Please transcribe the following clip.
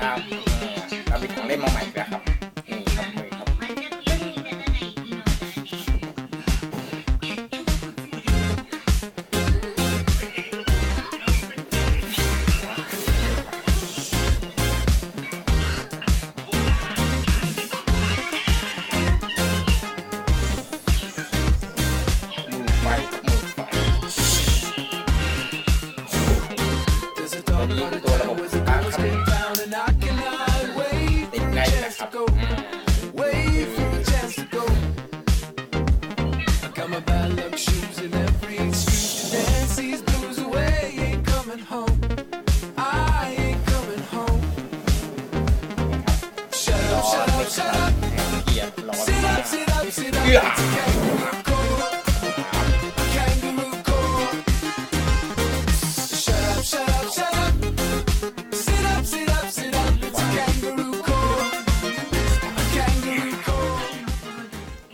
ครับเราเป็นของเล่นมาใหม่อีกแล้วครับนี่ครับมือครับมันจะเกี่ยวกับอะไรอีกเนาะมือไฟมือไฟ There's a dog by the town with the girls getting down Yeah.